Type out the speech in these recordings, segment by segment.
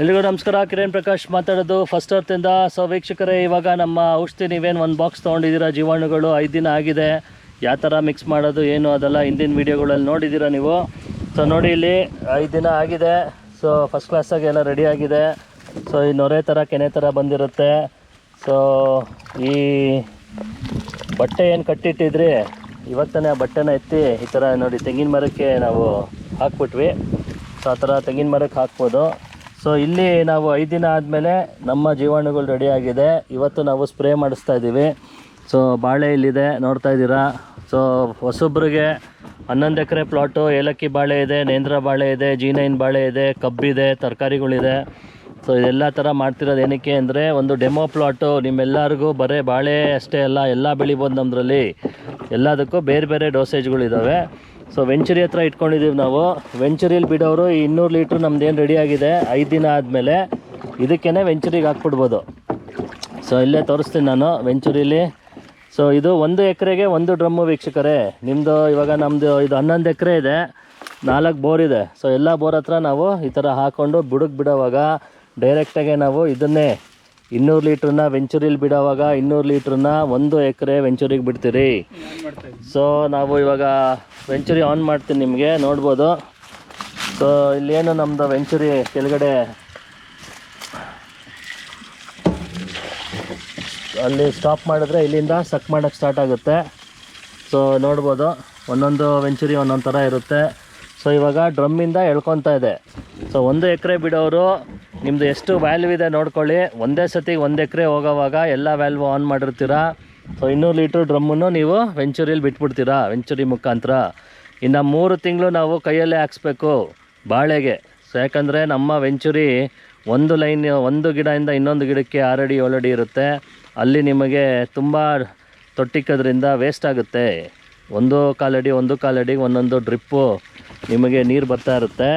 ಎಲ್ರಿಗೂ ನಮಸ್ಕಾರ. ಕಿರಣ್ ಪ್ರಕಾಶ್ ಮಾತಾಡೋದು ಫಸ್ಟ್ ಅರ್ತಿಂದ ಸೊ ವೀಕ್ಷಕರೇ, ಇವಾಗ ನಮ್ಮ ಔಷಧಿ ನೀವೇನು ಒಂದು ಬಾಕ್ಸ್ ತೊಗೊಂಡಿದ್ದೀರಾ? ಜೀವಾಣುಗಳು ಐದು ದಿನ ಆಗಿದೆ. ಯಾವ ಥರ ಮಿಕ್ಸ್ ಮಾಡೋದು, ಏನು ಅದೆಲ್ಲ ಹಿಂದಿನ ವೀಡಿಯೋಗಳಲ್ಲಿ ನೋಡಿದ್ದೀರಾ ನೀವು? ಸೊ ನೋಡಿ ಇಲ್ಲಿ ಐದು ದಿನ ಆಗಿದೆ. ಸೊ ಫಸ್ಟ್ ಕ್ಲಾಸಾಗಿ ಎಲ್ಲ ರೆಡಿ ಆಗಿದೆ. ಸೊ ಈ ನೊರೆ ಥರ ಕೆನೆ ಥರ ಬಂದಿರುತ್ತೆ. ಸೊ ಈ ಬಟ್ಟೆ ಏನು ಕಟ್ಟಿಟ್ಟಿದ್ರಿ? ಇವತ್ತನೇ ಆ ಬಟ್ಟೆನ ಎತ್ತಿ ಈ ಥರ ನೋಡಿ ತೆಂಗಿನ ಮರಕ್ಕೆ ನಾವು ಹಾಕ್ಬಿಟ್ವಿ. ಸೊ ಆ ಥರ ತೆಂಗಿನ ಮರಕ್ಕೆ ಹಾಕ್ಬೋದು. ಸೊ ಇಲ್ಲಿ ನಾವು ಐದು ದಿನ ಆದಮೇಲೆ ನಮ್ಮ ಜೀವಾಣುಗಳು ರೆಡಿ ಆಗಿದೆ. ಇವತ್ತು ನಾವು ಸ್ಪ್ರೇ ಮಾಡಿಸ್ತಾ ಇದ್ದೀವಿ. ಸೊ ಬಾಳೆ ಇಲ್ಲಿದೆ, ನೋಡ್ತಾ ಇದ್ದೀರಾ? ಸೊ ಹೊಸೊಬ್ರಿಗೆ ಹನ್ನೊಂದು ಎಕರೆ ಪ್ಲಾಟು ಏಲಕ್ಕಿ ಬಾಳೆ ಇದೆ, ನೇಂದ್ರ ಬಾಳೆ ಇದೆ ಜೀನೈನ್ ಬಾಳೆ ಇದೆ, ಕಬ್ಬಿದೆ, ತರಕಾರಿಗಳಿದೆ. ಸೊ ಇದೆಲ್ಲ ಥರ ಮಾಡ್ತಿರೋದು ಏನಕ್ಕೆ ಅಂದರೆ ಒಂದು ಡೆಮೋ ಪ್ಲಾಟು ನಿಮ್ಮೆಲ್ಲರಿಗೂ ಬರೇ ಬಾಳೆ ಅಷ್ಟೇ ಅಲ್ಲ, ಎಲ್ಲ ಬೆಳಿಬೋದು ನಮ್ಮದ್ರಲ್ಲಿ ಎಲ್ಲದಕ್ಕೂ ಬೇರೆ ಬೇರೆ ಡೋಸೇಜ್ಗಳಿದ್ದಾವೆ ಸೊ ವೆಂಚುರಿ ಹತ್ರ ಇಟ್ಕೊಂಡಿದ್ದೀವಿ ನಾವು. ವೆಂಚುರಿಯಲ್ಲಿ ಬಿಡೋರು ಈ ಇನ್ನೂರು ಲೀಟ್ರ್ ನಮ್ದು ಏನು ರೆಡಿಯಾಗಿದೆ ಐದು ದಿನ ಆದಮೇಲೆ ಇದಕ್ಕೇ ವೆಂಚುರಿಗೆ ಹಾಕ್ಬಿಡ್ಬೋದು. ಸೊ ಇಲ್ಲೇ ತೋರಿಸ್ತೀನಿ ನಾನು ವೆಂಚುರಿಲಿ ಸೊ ಇದು ಒಂದು ಎಕರೆಗೆ ಒಂದು ಡ್ರಮ್ಮು ವೀಕ್ಷಕರೇ. ನಿಮ್ಮದು ಇವಾಗ ನಮ್ಮದು ಇದು ಹನ್ನೊಂದು ಎಕರೆ ಇದೆ, ನಾಲ್ಕು ಬೋರ್ ಇದೆ. ಸೊ ಎಲ್ಲ ಬೋರ್ ಹತ್ರ ನಾವು ಈ ಥರ ಹಾಕ್ಕೊಂಡು ಬುಡಕ್ಕೆ ಬಿಡೋವಾಗ ಡೈರೆಕ್ಟಾಗೆ ನಾವು ಇದನ್ನೇ ಇನ್ನೂರು ಲೀಟ್ರನ್ನ ವೆಂಚೂರಿಲಿ ಬಿಡೋವಾಗ ಇನ್ನೂರು ಲೀಟ್ರನ್ನ ಒಂದು ಎಕರೆ ವೆಂಚೂರಿಗೆ ಬಿಡ್ತೀರಿ. ಸೊ ನಾವು ಇವಾಗ ವೆಂಚುರಿ ಆನ್ ಮಾಡ್ತೀನಿ ನಿಮಗೆ, ನೋಡ್ಬೋದು. ಸೊ ಇಲ್ಲೇನು ನಮ್ಮದು ವೆಂಚುರಿ ಕೆಳಗಡೆ ಅಲ್ಲಿ ಸ್ಟಾಪ್ ಮಾಡಿದ್ರೆ ಇಲ್ಲಿಂದ ಸಕ್ ಮಾಡೋಕ್ಕೆ ಸ್ಟಾರ್ಟ್ ಆಗುತ್ತೆ. ಸೊ ನೋಡ್ಬೋದು. ಒಂದೊಂದು ವೆಂಚುರಿ ಒಂದೊಂದು ಥರ ಇರುತ್ತೆ. ಸೊ ಇವಾಗ ಡ್ರಮ್ಮಿಂದ ಎಳ್ಕೊತಾ ಇದೆ. ಸೊ ಒಂದು ಎಕರೆ ಬಿಡೋರು ನಿಮ್ಮದು ಎಷ್ಟು ವ್ಯಾಲ್ಯೂ ಇದೆ ನೋಡ್ಕೊಳ್ಳಿ. ಒಂದೇ ಸತಿ ಒಂದು ಎಕರೆ ಹೋಗೋವಾಗ ಎಲ್ಲ ವ್ಯಾಲ್ಯೂ ಆನ್ ಮಾಡಿರ್ತೀರಾ? ಸೊ ಇನ್ನೂರು ಲೀಟ್ರ್ ಡ್ರಮ್ಮನ್ನು ನೀವು ವೆಂಚೂರಿಲಿ ಬಿಟ್ಬಿಡ್ತೀರಾ? ವೆಂಚುರಿ ಮುಖಾಂತರ. ಇನ್ನು ಮೂರು ತಿಂಗಳು ನಾವು ಕೈಯಲ್ಲೇ ಹಾಕ್ಸ್ಬೇಕು ಬಾಳೆಗೆ. ಸೊ ಯಾಕಂದರೆ ನಮ್ಮ ವೆಂಚುರಿ ಒಂದು ಲೈನ್, ಒಂದು ಗಿಡದಿಂದ ಇನ್ನೊಂದು ಗಿಡಕ್ಕೆ ಆರಡಿ, ಏಳಡಿ ಇರುತ್ತೆ. ಅಲ್ಲಿ ನಿಮಗೆ ತುಂಬ ತೊಟ್ಟಿಕ್ಕೋದ್ರಿಂದ ವೇಸ್ಟ್ ಆಗುತ್ತೆ. ಒಂದು ಕಾಲಡಿ ಒಂದು ಕಾಲಡಿ ಒಂದೊಂದು ಡ್ರಿಪ್ಪು ನಿಮಗೆ ನೀರು ಬರ್ತಾ ಇರುತ್ತೆ.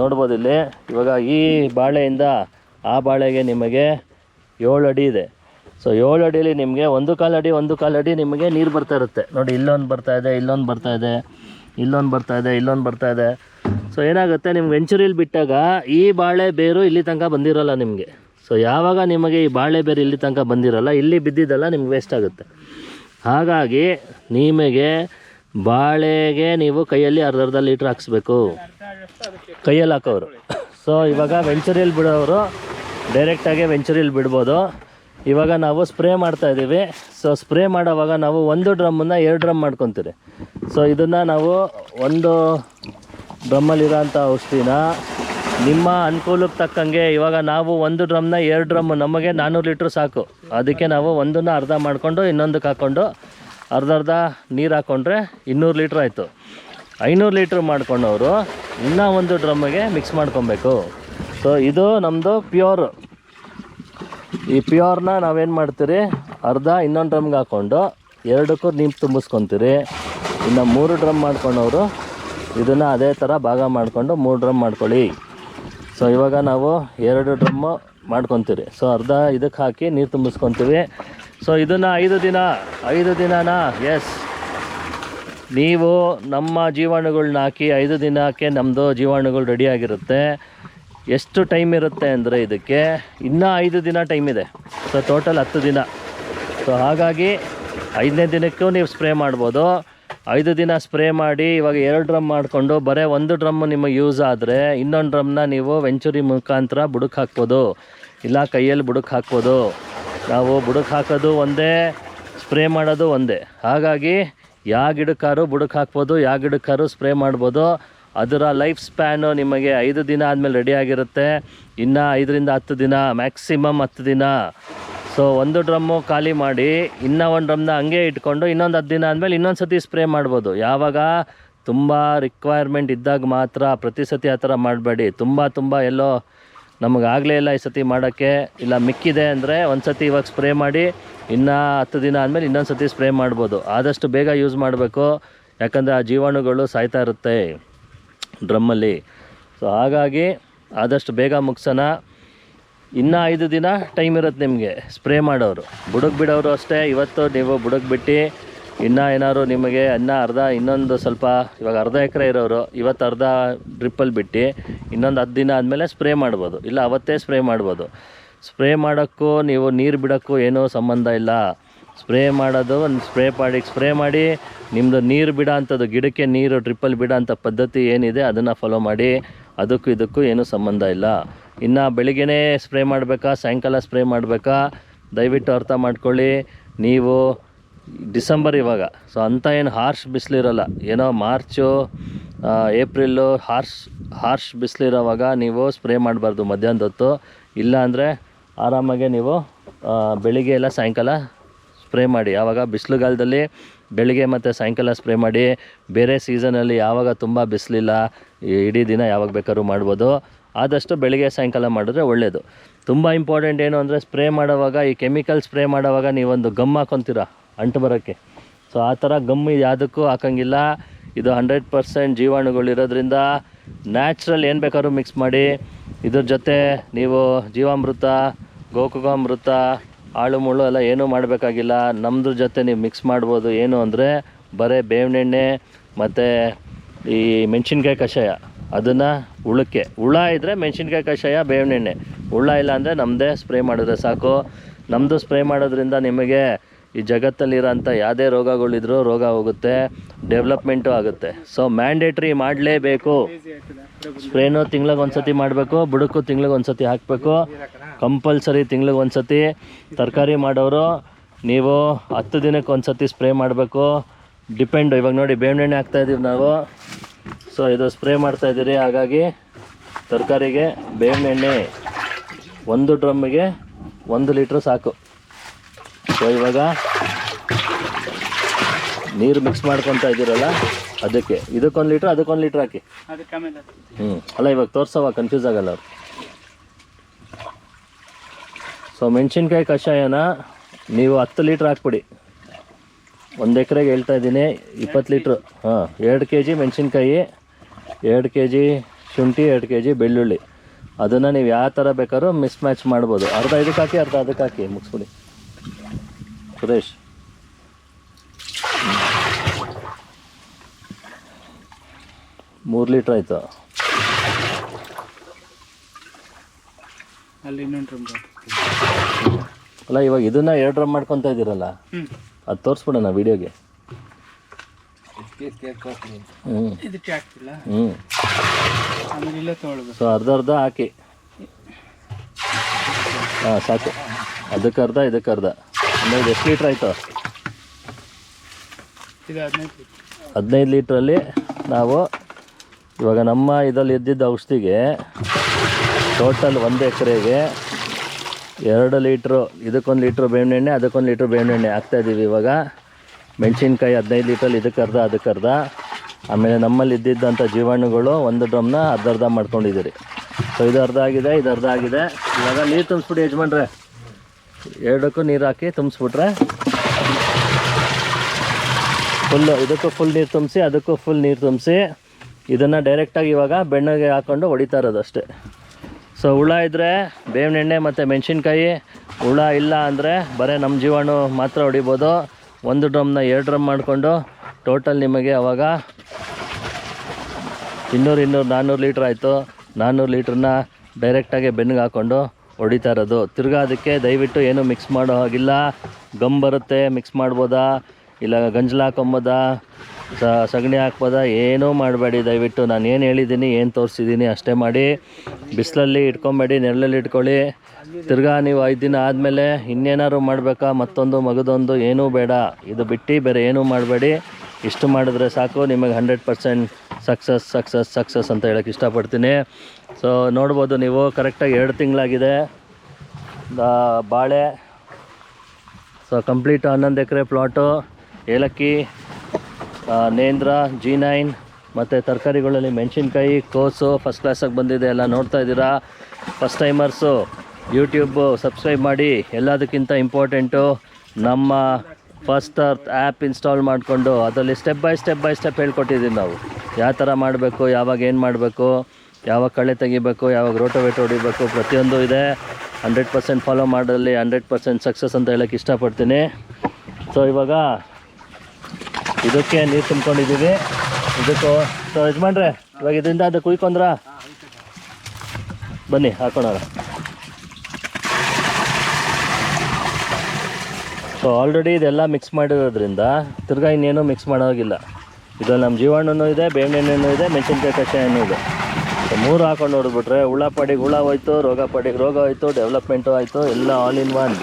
ನೋಡ್ಬೋದು ಇಲ್ಲಿ. ಇವಾಗ ಈ ಬಾಳೆಯಿಂದ ಆ ಬಾಳೆಗೆ ನಿಮಗೆ ಏಳು ಅಡಿ ಇದೆ. ಸೊ ಏಳು ಅಡಿಯಲ್ಲಿ ನಿಮಗೆ ಒಂದು ಕಾಲಡಿ ಒಂದು ಅಡಿ ನಿಮಗೆ ನೀರು ಬರ್ತಾ ಇರುತ್ತೆ. ನೋಡಿ, ಇಲ್ಲೊಂದು ಬರ್ತಾ ಇದೆ, ಇಲ್ಲೊಂದು ಬರ್ತಾ ಇದೆ, ಇಲ್ಲೊಂದು ಬರ್ತಾ ಇದೆ, ಇಲ್ಲೊಂದು ಬರ್ತಾ ಇದೆ. ಸೊ ಏನಾಗುತ್ತೆ ನಿಮ್ಗೆ ವೆಂಚುರಿಲಿ ಬಿಟ್ಟಾಗ ಈ ಬಾಳೆ ಬೇರು ಇಲ್ಲಿ ತನಕ ಬಂದಿರಲ್ಲ ನಿಮಗೆ. ಸೊ ಯಾವಾಗ ನಿಮಗೆ ಈ ಬಾಳೆ ಬೇರು ಇಲ್ಲಿ ತನಕ ಬಂದಿರಲ್ಲ, ಇಲ್ಲಿ ಬಿದ್ದಿದ್ದಲ್ಲ ನಿಮ್ಗೆ ವೇಸ್ಟ್ ಆಗುತ್ತೆ. ಹಾಗಾಗಿ, ನಿಮಗೆ ಬಾಳೆಗೆ ನೀವು ಕೈಯಲ್ಲಿ ಅರ್ಧ ಅರ್ಧ ಲೀಟ್ರ್ ಹಾಕ್ಸ್ಬೇಕು. ಕೈಯಲ್ಲಿ ಹಾಕೋರು. ಸೊ ಇವಾಗ ವೆಂಚುರಿಯಲ್ಲಿ ಬಿಡೋರು ಡೈರೆಕ್ಟಾಗಿ ವೆಂಚುರಿಯಲ್ಲಿ ಬಿಡ್ಬೋದು. ಇವಾಗ ನಾವು ಸ್ಪ್ರೇ ಮಾಡ್ತಾ ಇದ್ದೀವಿ. ಸೊ ಸ್ಪ್ರೇ ಮಾಡೋವಾಗ ನಾವು ಒಂದು ಡ್ರಮ್ಮನ್ನು ಎರಡು ಡ್ರಮ್ ಮಾಡ್ಕೊತೀರಿ. ಸೊ ಇದನ್ನು ನಾವು ಒಂದು ಡ್ರಮ್ಮಲ್ಲಿರೋಂಥ ಔಷಧಿನ ನಿಮ್ಮ ಅನುಕೂಲಕ್ಕೆ ತಕ್ಕಂಗೆ ಇವಾಗ ನಾವು ಒಂದು ಡ್ರಮ್ನ ಎರಡು ಡ್ರಮ್ ನಮಗೆ ನಾನ್ನೂರು ಲೀಟ್ರ್ ಸಾಕು. ಅದಕ್ಕೆ ನಾವು ಒಂದನ್ನು ಅರ್ಧ ಮಾಡಿಕೊಂಡು ಇನ್ನೊಂದಕ್ಕೆ ಹಾಕ್ಕೊಂಡು ಅರ್ಧ ಅರ್ಧ ನೀರು ಹಾಕ್ಕೊಂಡ್ರೆ ಇನ್ನೂರು ಲೀಟ್ರ್ ಆಯಿತು. ಐನೂರು ಲೀಟ್ರ್ ಮಾಡ್ಕೊಂಡವರು ಇನ್ನೂ ಒಂದು ಡ್ರಮ್ಮಿಗೆ ಮಿಕ್ಸ್ ಮಾಡ್ಕೊಬೇಕು. ಸೊ ಇದು ನಮ್ಮದು ಪ್ಯೂರ್ ಈ ಪ್ಯೂರ್ನ ನಾವೇನು ಮಾಡ್ತೀರಿ? ಅರ್ಧ ಇನ್ನೊಂದು ಡ್ರಮ್ಗೆ ಹಾಕ್ಕೊಂಡು ಎರಡಕ್ಕೂ ನೀರು ತುಂಬಿಸ್ಕೊತೀರಿ. ಇನ್ನು ಮೂರು ಡ್ರಮ್ ಮಾಡ್ಕೊಂಡವರು ಇದನ್ನು ಅದೇ ಥರ ಭಾಗ ಮಾಡಿಕೊಂಡು ಮೂರು ಡ್ರಮ್ ಮಾಡ್ಕೊಳ್ಳಿ. ಸೊ ಇವಾಗ ನಾವು ಎರಡು ಡ್ರಮ್ಮು ಮಾಡ್ಕೊತೀರಿ. ಸೊ ಅರ್ಧ ಇದಕ್ಕೆ ಹಾಕಿ ನೀರು ತುಂಬಿಸ್ಕೊತೀವಿ. ಸೊ ಇದನ್ನು ಐದು ದಿನ, ಐದು ದಿನನಾ ಎಸ್ ನೀವು ನಮ್ಮ ಜೀವಾಣುಗಳನ್ನ ಹಾಕಿ ಐದು ದಿನಕ್ಕೆ ನಮ್ಮದು ಜೀವಾಣುಗಳು ರೆಡಿಯಾಗಿರುತ್ತೆ ಎಷ್ಟು ಟೈಮ್ ಇರುತ್ತೆ ಅಂದರೆ ಇದಕ್ಕೆ? ಇನ್ನೂ ಐದು ದಿನ ಟೈಮ್ ಇದೆ. ಸೊ ಟೋಟಲ್ ಹತ್ತು ದಿನ. ಸೊ ಹಾಗಾಗಿ ಐದನೇ ದಿನಕ್ಕೂ ನೀವು ಸ್ಪ್ರೇ ಮಾಡ್ಬೋದು. ಐದು ದಿನ ಸ್ಪ್ರೇ ಮಾಡಿ ಇವಾಗ ಎರಡು ಡ್ರಮ್ ಮಾಡಿಕೊಂಡು ಬರೀ ಒಂದು ಡ್ರಮ್ ನಿಮಗೆ ಯೂಸ್ ಆದರೆ ಇನ್ನೊಂದು ಡ್ರಮ್ನ ನೀವು ವೆಂಚುರಿ ಮುಖಾಂತರ ಬುಡಕ್ಕೆ ಹಾಕ್ಬೋದು. ಇಲ್ಲ ಕೈಯಲ್ಲಿ ಬುಡಕ್ಕೆ ಹಾಕ್ಬೋದು. ನಾವು ಬುಡಕ್ಕೆ ಹಾಕೋದು ಒಂದೇ, ಸ್ಪ್ರೇ ಮಾಡೋದು ಒಂದೇ. ಹಾಗಾಗಿ ಯಾವ ಗಿಡಕ್ಕಾರು ಬುಡಕ್ಕೆ ಹಾಕ್ಬೋದು ಯಾವ ಗಿಡಕ್ಕಾರು ಸ್ಪ್ರೇ ಮಾಡ್ಬೋದು. ಅದರ ಲೈಫ್ ಸ್ಪ್ಯಾನು ನಿಮಗೆ ಐದು ದಿನ ಆದಮೇಲೆ ರೆಡಿ ಆಗಿರುತ್ತೆ. ಇನ್ನು ಐದರಿಂದ ಹತ್ತು ದಿನ, ಮ್ಯಾಕ್ಸಿಮಮ್ ಹತ್ತು ದಿನ. ಸೊ, ಒಂದು ಡ್ರಮ್ಮು ಖಾಲಿ ಮಾಡಿ, ಇನ್ನೂ ಒಂದು ಡ್ರಮ್ನ ಹಂಗೆ ಇಟ್ಕೊಂಡು ಇನ್ನೊಂದು ಹತ್ತು ದಿನ ಆದಮೇಲೆ ಇನ್ನೊಂದು ಸತಿ ಸ್ಪ್ರೇ ಮಾಡ್ಬೋದು. ಯಾವಾಗ? ತುಂಬ ರಿಕ್ವೈರ್ಮೆಂಟ್ ಇದ್ದಾಗ ಮಾತ್ರ, ಪ್ರತಿ ಸತಿ ಆ ಥರ ಮಾಡಬೇಡಿ. ತುಂಬ ತುಂಬ ಎಲ್ಲೋ ನಮಗೆ ಆಗಲೇ ಇಲ್ಲ ಈ ಸತಿ ಮಾಡೋಕ್ಕೆ. ಇಲ್ಲ, ಮಿಕ್ಕಿದೆ ಅಂದರೆ ಒಂದು ಸತಿ ಇವಾಗ ಸ್ಪ್ರೇ ಮಾಡಿ, ಇನ್ನು ಹತ್ತು ದಿನ ಆದಮೇಲೆ ಇನ್ನೊಂದು ಸತಿ ಸ್ಪ್ರೇ ಮಾಡ್ಬೋದು. ಆದಷ್ಟು ಬೇಗ ಯೂಸ್ ಮಾಡಬೇಕು. ಯಾಕಂದರೆ ಆ ಜೀವಾಣುಗಳು ಸಾಯ್ತಾ ಇರುತ್ತೆ ಡ್ರಮ್ಮಲ್ಲಿ. ಸೊ ಹಾಗಾಗಿ ಆದಷ್ಟು ಬೇಗ ಮುಗ್ಸೋಣ. ಇನ್ನು ಐದು ದಿನ ಟೈಮ್ ಇರುತ್ತೆ ನಿಮಗೆ ಸ್ಪ್ರೇ ಮಾಡೋರು. ಬುಡಕ್ಕೆ ಬಿಡೋರು ಅಷ್ಟೇ. ಇವತ್ತು ನೀವು ಬುಡಕ್ಕೆ ಬಿಟ್ಟು ಇನ್ನೂ ಏನಾದ್ರು ನಿಮಗೆ ಅನ್ನ, ಅರ್ಧ, ಇನ್ನೊಂದು ಸ್ವಲ್ಪ, ಇವಾಗ ಅರ್ಧ ಎಕರೆ ಇರೋರು, ಇವತ್ತು ಅರ್ಧ ಡ್ರಿಪ್ಪಲ್ಲಿ ಬಿಟ್ಟು ಇನ್ನೊಂದು ಹತ್ತು ದಿನ ಆದಮೇಲೆ ಸ್ಪ್ರೇ ಮಾಡ್ಬೋದು. ಇಲ್ಲ, ಅವತ್ತೇ ಸ್ಪ್ರೇ ಮಾಡ್ಬೋದು. ಸ್ಪ್ರೇ ಮಾಡೋಕ್ಕೂ ನೀವು ನೀರು ಬಿಡೋಕ್ಕೂ ಏನೂ ಸಂಬಂಧ ಇಲ್ಲ. ಸ್ಪ್ರೇ ಮಾಡೋದು ಒಂದು ಸ್ಪ್ರೇ ಮಾಡಿ ಸ್ಪ್ರೇ ಮಾಡಿ ನಿಮ್ಮದು ನೀರು ಬಿಡೋ ಅಂಥದ್ದು ಗಿಡಕ್ಕೆ ನೀರು ಟ್ರಿಪ್ಪಲ್ಲಿ ಬಿಡೋ ಪದ್ಧತಿ ಏನಿದೆ ಅದನ್ನು ಫಾಲೋ ಮಾಡಿ, ಅದಕ್ಕೂ ಇದಕ್ಕೂ ಏನೂ ಸಂಬಂಧ ಇಲ್ಲ. ಇನ್ನು ಬೆಳಿಗ್ಗೆ ಸ್ಪ್ರೇ ಮಾಡಬೇಕಾ, ಸಾಯಂಕಾಲ ಸ್ಪ್ರೇ ಮಾಡಬೇಕಾ? ದಯವಿಟ್ಟು ಅರ್ಥ ಮಾಡ್ಕೊಳ್ಳಿ. ನೀವು ಡಿಸೆಂಬರ್ ಇವಾಗ, ಸೊ ಅಂಥ ಏನು ಹಾರ್ಶ್ ಬಿಸಿಲಿರಲ್ಲ, ಏನೋ ಮಾರ್ಚು ಏಪ್ರಿಲ್ಲು ಹಾರ್ಶ್ ಹಾರ್ಶ್ ಬಿಸಿಲಿರೋವಾಗ ನೀವು ಸ್ಪ್ರೇ ಮಾಡಬಾರ್ದು ಮಧ್ಯಾಹ್ನದ ಹೊತ್ತು. ಇಲ್ಲಾಂದರೆ ಆರಾಮಾಗೆ ನೀವು ಬೆಳಿಗ್ಗೆ ಎಲ್ಲ ಸಾಯಂಕಾಲ ಸ್ಪ್ರೇ ಮಾಡಿ. ಆವಾಗ ಬಿಸಿಲುಗಾಲದಲ್ಲಿ ಬೆಳಿಗ್ಗೆ ಮತ್ತು ಸಾಯಂಕಾಲ ಸ್ಪ್ರೇ ಮಾಡಿ. ಬೇರೆ ಸೀಸನಲ್ಲಿ ಯಾವಾಗ ತುಂಬ ಬಿಸಿಲಿಲ್ಲ ಇಡೀ ದಿನ ಯಾವಾಗ ಬೇಕಾದ್ರೂ ಮಾಡ್ಬೋದು. ಆದಷ್ಟು ಬೆಳಿಗ್ಗೆ ಸಾಯಂಕಾಲ ಮಾಡಿದ್ರೆ ಒಳ್ಳೆಯದು ತುಂಬ ಇಂಪಾರ್ಟೆಂಟ್ ಏನು ಅಂದರೆ ಸ್ಪ್ರೇ ಮಾಡೋವಾಗ, ಈ ಕೆಮಿಕಲ್ ಸ್ಪ್ರೇ ಮಾಡೋವಾಗ ನೀವೊಂದು ಗಮ್ ಹಾಕೊತೀರ ಅಂಟು ಬರೋಕ್ಕೆ. ಸೊ ಆ ಥರ ಗಮ್ ಯಾವುದಕ್ಕೂ ಹಾಕೋಂಗಿಲ್ಲ. ಇದು ಹಂಡ್ರೆಡ್ ಪರ್ಸೆಂಟ್ ಜೀವಾಣುಗಳಿರೋದ್ರಿಂದ ನ್ಯಾಚುರಲ್ ಏನು ಬೇಕಾದ್ರೂ ಮಿಕ್ಸ್ ಮಾಡಿ, ಇದ್ರ ಜೊತೆ ನೀವು ಜೀವಾಮೃತ, ಗೋಕುಗಾಮೃತ ಆಳು ಮುಳ್ಳು ಎಲ್ಲ ಏನೂ ಮಾಡಬೇಕಾಗಿಲ್ಲ. ನಮ್ಮದ್ರ ಜೊತೆ ನೀವು ಮಿಕ್ಸ್ ಮಾಡ್ಬೋದು. ಏನು ಅಂದರೆ ಬರೀ ಬೇವಿನೆಣ್ಣೆ ಮತ್ತು ಈ ಮೆಣಸಿನ್ಕಾಯಿ ಕಷಾಯ. ಅದನ್ನು ಹುಳಕ್ಕೆ ಹುಳ ಇದ್ದರೆ ಮೆಣಸಿನ್ಕಾಯಿ ಕಷಾಯ, ಬೇವಿನೆಣ್ಣೆ. ಹುಳ ಇಲ್ಲ ಅಂದರೆ ನಮ್ಮದೇ ಸ್ಪ್ರೇ ಮಾಡಿದ್ರೆ ಸಾಕು. ನಮ್ಮದು ಸ್ಪ್ರೇ ಮಾಡೋದ್ರಿಂದ ನಿಮಗೆ ಈ ಜಗತ್ತಲ್ಲಿರೋಂಥ ಯಾವುದೇ ರೋಗಗಳಿದ್ರೂ ರೋಗ ಹೋಗುತ್ತೆ ಡೆವಲಪ್ಮೆಂಟು ಆಗುತ್ತೆ. ಸೊ ಮ್ಯಾಂಡೇಟ್ರಿ ಮಾಡಲೇಬೇಕು. ಸ್ಪ್ರೇನು ತಿಂಗ್ಳಿಗೆ ಒಂದ್ಸತಿ ಮಾಡಬೇಕು ಬುಡಕ್ಕೂ ತಿಂಗ್ಳಿಗೆ ಒಂದ್ಸತಿ ಹಾಕಬೇಕು. ಕಂಪಲ್ಸರಿ ತಿಂಗ್ಳಿಗೆ ಒಂದ್ಸತಿ. ತರಕಾರಿ ಮಾಡೋರು, ನೀವು ಹತ್ತು ದಿನಕ್ಕೆ ಒಂದ್ಸತಿ ಸ್ಪ್ರೇ ಮಾಡಬೇಕು. ಡಿಪೆಂಡು ಇವಾಗ ನೋಡಿ ಬೇವಿನೆಣ್ಣೆ ಹಾಕ್ತಾ ಇದ್ದೀವಿ ನಾವು. ಸೊ ಇದು ಸ್ಪ್ರೇ ಮಾಡ್ತಾ ಇದ್ದೀರಿ ಹಾಗಾಗಿ ತರಕಾರಿಗೆ, ಬೇವಿನೆಣ್ಣೆ, ಒಂದು ಡ್ರಮ್ಮಿಗೆ ಒಂದು ಲೀಟ್ರ್ ಸಾಕು. ಸೊ ಇವಾಗ. ನೀರು ಮಿಕ್ಸ್ ಮಾಡ್ಕೊತಾ ಇದ್ದೀರಲ್ಲ? ಅದಕ್ಕೆ. ಇದಕ್ಕೊಂದು ಲೀಟ್ರ್ ಅದಕ್ಕೊಂದು ಲೀಟ್ರ್ ಹಾಕಿ. ಹ್ಞೂ ಅಲ್ಲ ಇವಾಗ ತೋರ್ಸವ ಕನ್ಫ್ಯೂಸ್ ಆಗಲ್ಲ ಅವ್ರು. ಸೊ ಮೆಣಸಿನ್ಕಾಯಿ ಕಷಾಯನ ನೀವು ಹತ್ತು ಲೀಟ್ರ್ ಹಾಕ್ಬಿಡಿ. ಒಂದು ಎಕರೆಗೆ ಹೇಳ್ತಾ ಇದ್ದೀನಿ ಇಪ್ಪತ್ತು ಲೀಟ್ರು ಹಾಂ ಎರಡು ಕೆ ಜಿ ಮೆಣಸಿನ್ಕಾಯಿ ಎರಡು ಕೆ ಜಿ ಶುಂಠಿ ಎರಡು ಕೆ ಜಿ ಬೆಳ್ಳುಳ್ಳಿ. ಅದನ್ನು ನೀವು ಯಾವ ಥರ ಬೇಕಾದ್ರೂ ಮಿಸ್ ಮ್ಯಾಚ್ ಮಾಡ್ಬೋದು. ಅರ್ಧ ಇದಕ್ಕೆ ಹಾಕಿ ಅರ್ಧ ಅದಕ್ಕೆ ಹಾಕಿ ಮುಗಿಸ್ಬಿಡಿ. ಸುರೇಶ್ ಮೂರು ಲೀಟ್ರ್ ಆಯಿತು? ಅಲ್ಲಿ ಇನ್ನೊಂದು ಅಲ್ಲ ಇವಾಗ ಇದನ್ನ ಎರಡು ಡ್ರಮ್ ಮಾಡ್ಕೊತಾ ಇದ್ದೀರಲ್ಲ? ಅದು ತೋರಿಸ್ಬಿಡೋಣ ವಿಡಿಯೋಗೆ. ಹ್ಞೂ ಇದಕ್ಕೆ ಹ್ಞೂ ಆಮೇಲೆ ಇಲ್ಲೇ ತೊಗೊಳ್ಬೇಕು. ಸೊ ಅರ್ಧ ಅರ್ಧ ಹಾಕಿ. ಹಾಂ ಸಾಕು. ಅದಕ್ಕೆ ಅರ್ಧ ಇದಕ್ಕೆ ಅರ್ಧ. ಇದು ಎಷ್ಟು ಲೀಟ್ರ್ ಆಯಿತು? ಇದು ಹದಿನೈದು ಹದಿನೈದು ಲೀಟ್ರಲ್ಲಿ ನಾವು ಇವಾಗ ನಮ್ಮ ಇದರಲ್ಲಿ ಇದ್ದಿದ್ದ ಔಷಧಿಗೆ ಟೋಟಲ್ ಒಂದು ಎಕರೆಗೆ ಎರಡು ಲೀಟ್ರು ಇದಕ್ಕೊಂದು ಲೀಟ್ರ್ ಬೇವಿನೆಣ್ಣೆ ಅದಕ್ಕೊಂದು ಲೀಟ್ರ್ ಬೇವಿನೆಣ್ಣೆ ಹಾಕ್ತಾಯಿದ್ದೀವಿ ಇವಾಗ. ಮೆಣಸಿನ್ಕಾಯಿ ಹದಿನೈದು ಲೀಟ್ರಲ್ಲಿ ಇದಕ್ಕೆ ಅರ್ಧ ಅದಕ್ಕೆ ಅರ್ಧ. ಆಮೇಲೆ ನಮ್ಮಲ್ಲಿ ಇದ್ದಿದ್ದಂಥ ಜೀವಾಣುಗಳು ಒಂದು ಡ್ರಮ್ನ ಅರ್ಧ ಅರ್ಧ ಮಾಡ್ಕೊಂಡಿದ್ದೀರಿ. ಸೊ ಇದು ಅರ್ಧ ಆಗಿದೆ ಇದು ಅರ್ಧ ಆಗಿದೆ. ಇವಾಗ ನೀರು ತುಂಬಿಸ್ಬಿಡಿ ಯಜಮಾನ್ರೆ. ಎರಡಕ್ಕೂ ನೀರು ಹಾಕಿ ತುಂಬಿಸ್ಬಿಟ್ರೆ ಫುಲ್ಲು ಇದಕ್ಕೂ ಫುಲ್ ನೀರು ತುಂಬಿಸಿ, ಅದಕ್ಕೂ ಫುಲ್ ನೀರು ತುಂಬಿಸಿ, ಇದನ್ನು ಡೈರೆಕ್ಟಾಗಿ ಇವಾಗ ಬೆಣ್ಣಗೆ ಹಾಕ್ಕೊಂಡು ಹೊಡಿತಾ ಇರೋದು ಅಷ್ಟೇ. ಸೊ ಹುಳ ಇದ್ದರೆ ಬೇವಿನ ಎಣ್ಣೆ ಮತ್ತು ಮೆಣಸಿನ್ಕಾಯಿ, ಹುಳ ಇಲ್ಲ ಅಂದರೆ ಬರೀ ನಮ್ಮ ಜೀವಾಣು ಮಾತ್ರ ಹೊಡಿಬೋದು. ಒಂದು ಡ್ರಮ್ನ ಎರಡು ಡ್ರಮ್ ಮಾಡಿಕೊಂಡು ಟೋಟಲ್ ನಿಮಗೆ ಅವಾಗ ಇನ್ನೂರು ಇನ್ನೂರು ನಾನ್ನೂರು ಲೀಟ್ರ್ ಆಯಿತು. ನಾನ್ನೂರು ಲೀಟ್ರನ್ನ ಡೈರೆಕ್ಟಾಗಿ ಬೆನ್ನಿಗೆ ಹಾಕ್ಕೊಂಡು ಹೊಡಿತಾ ಇರೋದು. ತಿರ್ಗಾ ಅದಕ್ಕೆ ದಯವಿಟ್ಟು ಏನು ಮಿಕ್ಸ್ ಮಾಡೋ ಹಾಗಿಲ್ಲ. ಗಮ್ ಬರುತ್ತೆ ಮಿಕ್ಸ್ ಮಾಡ್ಬೋದಾ? ಇಲ್ಲ ಗಂಜಲ ಹಾಕೊಂಬೋದಾ? ಸಗಣಿ ಹಾಕ್ಬೋದಾ? ಏನೂ ಮಾಡಬೇಡಿ ದಯವಿಟ್ಟು. ನಾನು ಏನು ಹೇಳಿದ್ದೀನಿ, ಏನು ತೋರಿಸಿದ್ದೀನಿ ಅಷ್ಟೇ ಮಾಡಿ. ಬಿಸಿಲಲ್ಲಿ ಇಟ್ಕೊಂಬೇಡಿ, ನೆರಳಲ್ಲಿ ಇಟ್ಕೊಳ್ಳಿ. ತಿರ್ಗಾ ನೀವು ಐದು ದಿನ ಆದಮೇಲೆ ಇನ್ನೇನಾದ್ರು ಮಾಡಬೇಕಾ? ಮತ್ತೊಂದು, ಮಗದೊಂದು, ಏನೂ ಬೇಡ. ಇದು ಬಿಟ್ಟು ಬೇರೆ ಏನೂ ಮಾಡಬೇಡಿ. ಇಷ್ಟು ಮಾಡಿದ್ರೆ ಸಾಕು. ನಿಮಗೆ hundred percent success success success ಅಂತ ಹೇಳಕ್ಕೆ ಇಷ್ಟಪಡ್ತೀನಿ. ಸೊ ನೋಡ್ಬೋದು ನೀವು. ಕರೆಕ್ಟಾಗಿ ಎರಡು ತಿಂಗಳಾಗಿದೆ. ಬಾಳೆ. ಸೊ ಕಂಪ್ಲೀಟ್ ಹನ್ನೊಂದು ಎಕರೆ ಪ್ಲಾಟು ಏಲಕ್ಕಿ ನೇಂದ್ರ, ಜಿ ನೈನ್, ಮತ್ತು ತರಕಾರಿಗಳಲ್ಲಿ ಮೆಣಸಿನ್ಕಾಯಿ, ಕೋಸು ಫಸ್ಟ್ ಕ್ಲಾಸಾಗಿ ಬಂದಿದೆ. ಎಲ್ಲ ನೋಡ್ತಾ ಇದ್ದೀರಾ? ಫಸ್ಟ್ ಟೈಮರ್ಸು ಯೂಟ್ಯೂಬು ಸಬ್ಸ್ಕ್ರೈಬ್ ಮಾಡಿ. ಎಲ್ಲದಕ್ಕಿಂತ ಇಂಪಾರ್ಟೆಂಟು ನಮ್ಮ ಫಸ್ಟ್ ಅರ್ತ್ ಆ್ಯಪ್ ಇನ್ಸ್ಟಾಲ್ ಮಾಡಿಕೊಂಡು ಅದರಲ್ಲಿ step by step by step ಹೇಳ್ಕೊಟ್ಟಿದ್ದೀವಿ ನಾವು. ಯಾವ ಥರ ಮಾಡಬೇಕು, ಯಾವಾಗ ಏನು ಮಾಡಬೇಕು, ಯಾವಾಗ ಕಳೆ ತೆಗಿಬೇಕು, ಯಾವಾಗ ರೋಟೋವೇಟ್ ಹೊಡಿಬೇಕು, ಪ್ರತಿಯೊಂದು ಇದೆ. ಹಂಡ್ರೆಡ್ ಪರ್ಸೆಂಟ್ ಫಾಲೋ ಮಾಡಲಿ ಹಂಡ್ರೆಡ್ ಪರ್ಸೆಂಟ್ ಸಕ್ಸಸ್ ಅಂತ ಹೇಳೋಕ್ಕೆ ಇಷ್ಟಪಡ್ತೀನಿ. ಸೊ ಇವಾಗ ಇದಕ್ಕೆ ನೀರು ತುಂಬ್ಕೊಂಡಿದ್ದೀವಿ. ಇದಕ್ಕೆ ಸೊ ಯಜಮಾನ್ರೆ, ಇವಾಗ ಇದರಿಂದ ಅದು ಕುಯ್ಕೊಂಡ್ರ? ಬನ್ನಿ ಹಾಕೋಣ ಸೊ ಆಲ್ರೆಡಿ ಇದೆಲ್ಲ ಮಿಕ್ಸ್ ಮಾಡಿರೋದ್ರಿಂದ ತಿರ್ಗಾ ಇನ್ನೇನು ಮಿಕ್ಸ್ ಮಾಡೋಗಿಲ್ಲ. ಇದು ನಮ್ಮ ಜೀವಾಣುನೂ ಇದೆ ಬೇಳೆಣ್ಣೆನೂ ಇದೆ ಮೆಣಸಿನ್ಕಾಯಿ ಕಷಾಯನೂ ಇದೆ. ಸೊ ಮೂರು ಹಾಕೊಂಡು ನೋಡಿಬಿಟ್ರೆ ಹುಳ ಪಾಡಿಗೆ ಹುಳ ಹೋಯ್ತು ರೋಗ ಪಾಡಿಗೆ ರೋಗ ಹೋಯ್ತು ಡೆವಲಪ್ಮೆಂಟು ಆಯಿತು ಎಲ್ಲ ಆಲ್ ಇನ್ ಒನ್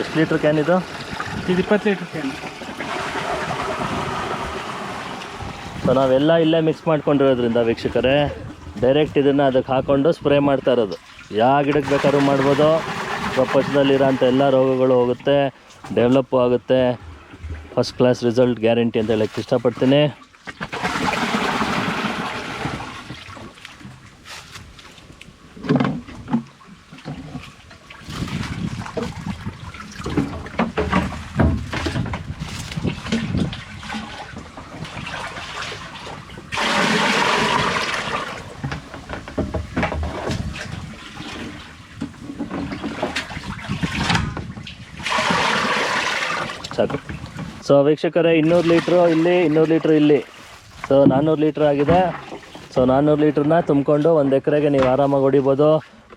ಎಷ್ಟು ಲೀಟ್ರ್ ಕ್ಯಾನ್ ಇದು? ಇದು ಇಪ್ಪತ್ತು ಲೀಟ್ರ್ ಕ್ಯಾನ್ ಸೊ ನಾವೆಲ್ಲ ಇಲ್ಲೇ ಮಿಕ್ಸ್ ಮಾಡ್ಕೊಂಡಿರೋದ್ರಿಂದ ವೀಕ್ಷಕರೇ ಡೈರೆಕ್ಟ್ ಇದನ್ನು ಅದಕ್ಕೆ ಹಾಕ್ಕೊಂಡು ಸ್ಪ್ರೇ ಮಾಡ್ತಾ ಇರೋದು. ಯಾವ ಗಿಡಕ್ಕೆ ಬೇಕಾದ್ರೂ ಮಾಡ್ಬೋದು. ಪ್ರಪಂಚದಲ್ಲಿರೋಂಥ ಎಲ್ಲ ರೋಗಗಳು ಹೋಗುತ್ತೆ, ಡೆವಲಪ್ ಆಗುತ್ತೆ. ಫಸ್ಟ್ ಕ್ಲಾಸ್ ರಿಸಲ್ಟ್ ಗ್ಯಾರಂಟಿ ಅಂತ ಹೇಳಕ್ಕೆ ಇಷ್ಟಪಡ್ತೀನಿ ಸಾಕು ಸೊ ವೀಕ್ಷಕರೇ, ಇನ್ನೂರು ಲೀಟ್ರು ಇಲ್ಲಿ, ಇನ್ನೂರು ಲೀಟ್ರ್ ಇಲ್ಲಿ. ಸೊ ನಾನ್ನೂರು ಲೀಟ್ರ್ ಆಗಿದೆ. ಸೊ ನಾನ್ನೂರು ಲೀಟ್ರನ್ನ ತುಂಬಿಕೊಂಡು ಒಂದು ಎಕರೆಗೆ ನೀವು ಆರಾಮಾಗಿ ಹೊಡಿಬೋದು.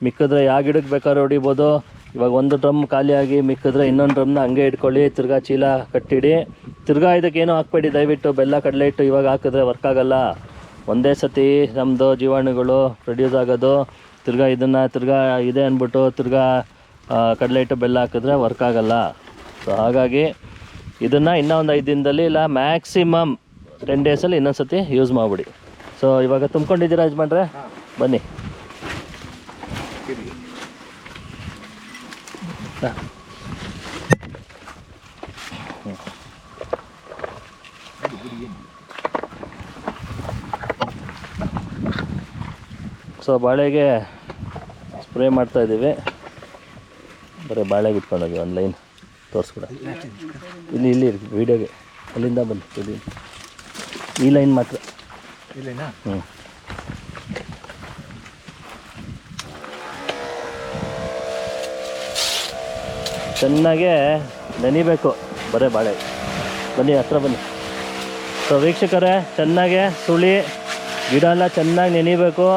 ಮಿಕ್ಕಿದ್ರೆ ಯಾವ ಗಿಡಕ್ಕೆ ಬೇಕಾದ್ರೂ ಹೊಡಿಬೋದು. ಇವಾಗ ಒಂದು ಡ್ರಮ್ ಖಾಲಿಯಾಗಿ ಮಿಕ್ಕಿದ್ರೆ ಇನ್ನೊಂದು ಡ್ರಮ್ನ ಹಂಗೆ ಇಟ್ಕೊಳ್ಳಿ, ತಿರ್ಗಾ ಚೀಲ ಕಟ್ಟಿಡಿ. ತಿರ್ಗಾ ಇದಕ್ಕೇನು ಹಾಕ್ಬೇಡಿ, ದಯವಿಟ್ಟು ಬೆಲ್ಲ, ಕಡಲೆ ಇಟ್ಟು ಇವಾಗ ಹಾಕಿದ್ರೆ ವರ್ಕ್ ಆಗಲ್ಲ. ಒಂದೇ ಸತಿ ನಮ್ಮದು ಜೀವಾಣುಗಳು ಪ್ರೊಡ್ಯೂಸ್ ಆಗೋದು. ತಿರ್ಗಾ ಇದನ್ನು, ತಿರ್ಗಾ ಇದೆ ಅಂದ್ಬಿಟ್ಟು ತಿರ್ಗಾ ಕಡಲೆ ಇಟ್ಟು ಬೆಲ್ಲ ಹಾಕಿದ್ರೆ ವರ್ಕ್ ಆಗಲ್ಲ. ಸೊ ಹಾಗಾಗಿ ಇದನ್ನು ಇನ್ನೂ ಒಂದು ಐದು ದಿನದಲ್ಲಿ ಇಲ್ಲ ಮ್ಯಾಕ್ಸಿಮಮ್ ಟೆನ್ ಡೇಸಲ್ಲಿ ಇನ್ನೊಂದು ಸತಿ ಯೂಸ್ ಮಾಡಿಬಿಡಿ. ಸೊ ಇವಾಗ ತುಂಬ್ಕೊಂಡಿದ್ದೀರಾ ಯಜಮಾನ್ರೆ? ಬನ್ನಿ. ಹಾ. ಸೊ ಬಾಳೆಗೆ ಸ್ಪ್ರೇ ಮಾಡ್ತಾ ಇದ್ದೀವಿ ಬರೀ ಬಾಳೆಗೆ ಇಟ್ಕೊಂಡೋಗಿ ಒಂದು ಲೈನ್. ತೋರಿಸ್ಬಿಡ ಇಲ್ಲಿ ಇಲ್ಲಿ ವೀಡಿಯೋಗೆ. ಅಲ್ಲಿಂದ ಬಂದು ಇಲ್ಲಿ. ಈ ಲೈನ್ ಮಾತ್ರ. ಇಲ್ಲೇನಾ ಹ್ಞೂ ಚೆನ್ನಾಗೆ ನೆನಿಬೇಕು ಬರೇ ಬಾಳೆ. ಬನ್ನಿ ಹತ್ರ ಬನ್ನಿ. ಸೊ ವೀಕ್ಷಕರೇ ಚೆನ್ನಾಗೆ ಸುಳಿ ಗಿಡ ಎಲ್ಲ ಚೆನ್ನಾಗಿ ನೆನಿಬೇಕು.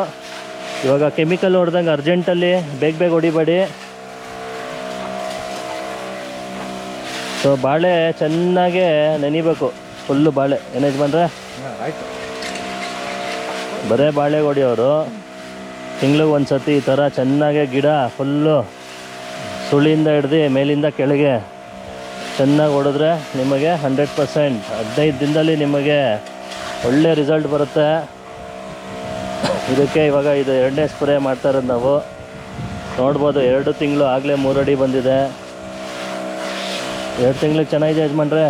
ಇವಾಗ ಕೆಮಿಕಲ್ ಹೊಡೆದಂಗೆ ಅರ್ಜೆಂಟಲ್ಲಿ ಬೇಗ ಬೇಗ ಹೊಡಿಬೇಡಿ. ಸೊ ಬಾಳೆ ಚೆನ್ನಾಗೆ ನೆನಿಬೇಕು. ಫುಲ್ಲು ಬಾಳೆ. ಏನು ಯಜಮಾನ್ರೆ? ಬರೇ ಬಾಳೆ ಹೊಡಿಯೋರು ತಿಂಗ್ಳಿಗೆ ಒಂದು ಸತಿ ಈ ಥರ ಚೆನ್ನಾಗೆ ಗಿಡ ಫುಲ್ಲು ಸುಳಿಯಿಂದ ಹಿಡ್ದು ಮೇಲಿಂದ ಕೆಳಗೆ ಚೆನ್ನಾಗಿ ಹೊಡೆದ್ರೆ ನಿಮಗೆ ಹಂಡ್ರೆಡ್ ಪರ್ಸೆಂಟ್ ಹದಿನೈದು ದಿನದಲ್ಲಿ ನಿಮಗೆ ಒಳ್ಳೆ ರಿಸಲ್ಟ್ ಬರುತ್ತೆ. ಇದಕ್ಕೆ ಇವಾಗ ಇದು ಎರಡನೇ ಸ್ಪ್ರೇ ಮಾಡ್ತಾ ಇರೋದು ನಾವು. ನೋಡ್ಬೋದು ಎರಡು ತಿಂಗಳು ಆಗಲೇ ಮೂರಡಿ ಬಂದಿದೆ. ಎರಡು ತಿಂಗ್ಳಿಗೆ ಚೆನ್ನಾಗಿದೆ ಯಜಮಾನ್ರೆ.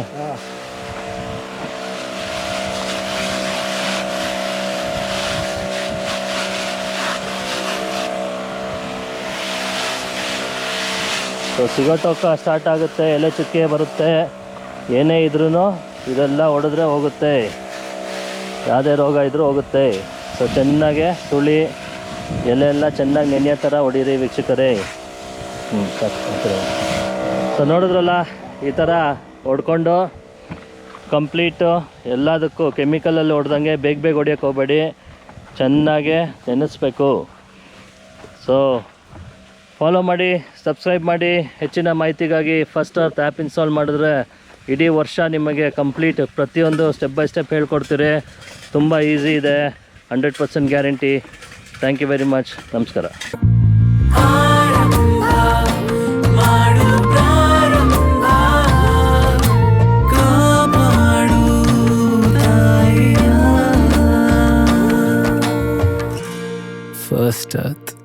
ಸೊ ಸಿಗೋಟೋಕ ಸ್ಟಾರ್ಟ್ ಆಗುತ್ತೆ, ಎಲೆ ಚುಕ್ಕೆ ಬರುತ್ತೆ, ಏನೇ ಇದ್ರೂ ಇದೆಲ್ಲ ಹೊಡೆದ್ರೆ ಹೋಗುತ್ತೆ. ಯಾವುದೇ ರೋಗ ಇದ್ರೂ ಹೋಗುತ್ತೆ. ಸೊ ಚೆನ್ನಾಗೆ ಸುಳಿ ಎಲೆ ಎಲ್ಲ ಚೆನ್ನಾಗಿ ನೆನೆಯೋ ಥರ ಹೊಡೀರಿ ವೀಕ್ಷಕರೇ. ಹ್ಞೂ ಸೊ ನೋಡಿದ್ರಲ್ಲ ಈ ಥರ ಹೊಡ್ಕೊಂಡು ಕಂಪ್ಲೀಟು ಎಲ್ಲದಕ್ಕೂ ಕೆಮಿಕಲಲ್ಲಿ ಹೊಡೆದಂಗೆ ಬೇಗ ಬೇಗ ಹೊಡಿಯೋಕೆ ಹೋಗಬೇಡಿ. ಚೆನ್ನಾಗೆ ನೆನೆಸ್ಬೇಕು. ಸೊ ಫಾಲೋ ಮಾಡಿ ಸಬ್ಸ್ಕ್ರೈಬ್ ಮಾಡಿ. ಹೆಚ್ಚಿನ ಮಾಹಿತಿಗಾಗಿ ಫಸ್ಟ್ ಅರ್ತ್ ಆ್ಯಪ್ ಇನ್ಸ್ಟಾಲ್ ಮಾಡಿದ್ರೆ ಇಡೀ ವರ್ಷ ನಿಮಗೆ ಕಂಪ್ಲೀಟ್ ಪ್ರತಿಯೊಂದು ಸ್ಟೆಪ್ ಬೈ ಸ್ಟೆಪ್ ಹೇಳ್ಕೊಡ್ತೀರಿ. ತುಂಬ ಈಸಿ ಇದೆ. Hundred percent guarantee thank you very much ನಮಸ್ಕಾರ. ತಾಯಿಯ ಫಸ್ಟ್ ಅರ್ತ್